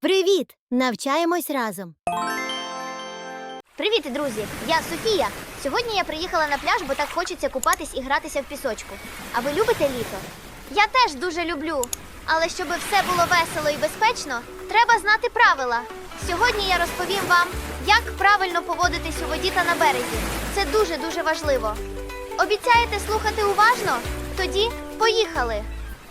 Привіт! Навчаємось разом. Привіт, друзі! Я Софія. Сьогодні я приїхала на пляж, бо так хочеться купатись і гратися в пісочку. А ви любите літо? Я теж дуже люблю. Але щоб все було весело і безпечно, треба знати правила. Сьогодні я розповім вам, як правильно поводитись у воді та на березі. Це дуже дуже важливо. Обіцяєте слухати уважно? Тоді поїхали.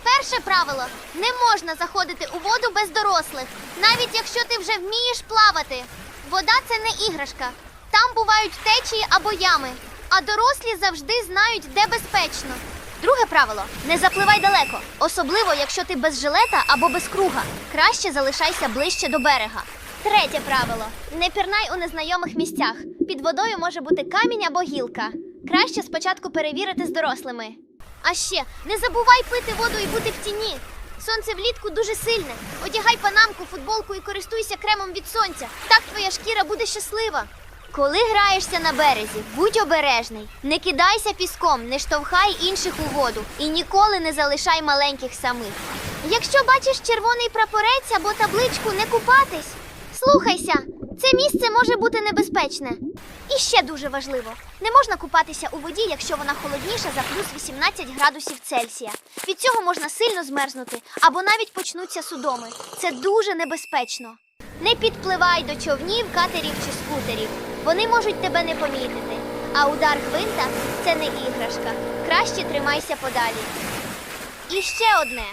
Перше правило: не можна заходити у воду без дорослих, навіть якщо ти вже вмієш плавати. Вода це не іграшка. Там бувають течії або ями, а дорослі завжди знають, де безпечно. Друге правило не запливай далеко, особливо якщо ти без жилета або без круга. Краще залишайся ближче до берега. Третє правило не пірнай у незнайомих місцях. Під водою може бути камінь або гілка. Краще спочатку перевірити з дорослими. А ще не забувай пити воду і бути в тіні. Сонце влітку дуже сильне. Одягай панамку, футболку і користуйся кремом від сонця. Так твоя шкіра буде щаслива. Коли граєшся на березі, будь обережний. Не кидайся піском, не штовхай інших у воду і ніколи не залишай маленьких самих. Якщо бачиш червоний прапорець або табличку не купатись, слухайся, це місце може бути небезпечне. І ще дуже важливо: не можна купатися у воді, якщо вона холодніша за плюс 18 градусів Цельсія. Від цього можна сильно змерзнути або навіть почнуться судоми. Це дуже небезпечно. Не підпливай до човнів, катерів чи скутерів. Вони можуть тебе не помітити. А удар гвинта це не іграшка. Краще тримайся подалі. І ще одне: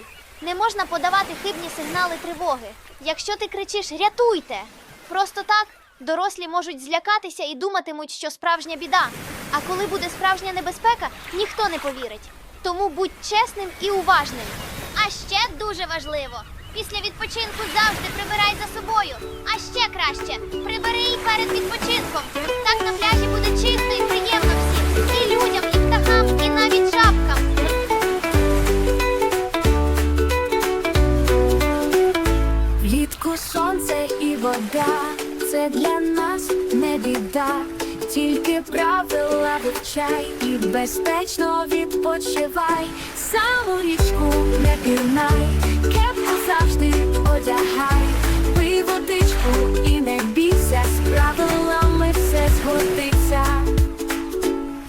не можна подавати хибні сигнали тривоги. Якщо ти кричиш рятуйте, просто так дорослі можуть злякатися і думатимуть, що справжня біда. А коли буде справжня небезпека, ніхто не повірить. Тому будь чесним і уважним. А ще дуже важливо. Після відпочинку завжди прибирай за собою. А ще краще прибери і перед відпочинком. Так вода, це для нас не біда, тільки правила вивчай і безпечно відпочивай, саму річку не пірнай, кепку завжди одягай, пий водичку і не бійся, з правилами все згодиться.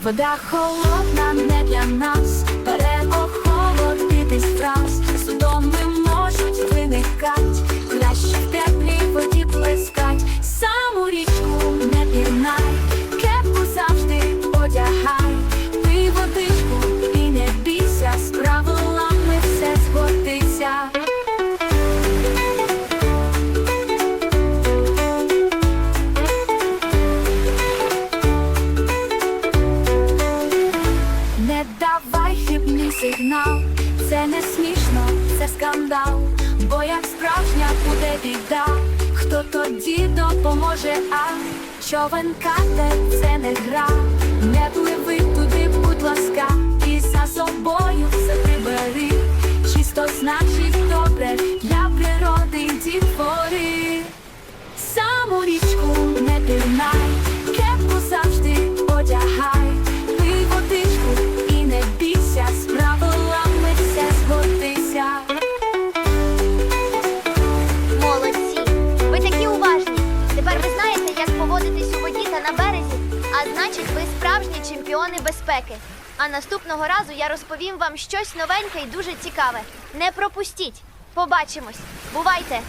Вода холодна не для нас, переохолодитись враз, одягай, пий водичку і не бійся, з правилами все згодиться. Не давай хибний сигнал, це не смішно, це скандал, бо як справжня буде біда, хто тоді допоможе, а човен кате, це не гра, не пливи справжні безпеки. А наступного разу я розповім вам щось новеньке і дуже цікаве. Не пропустіть! Побачимось! Бувайте!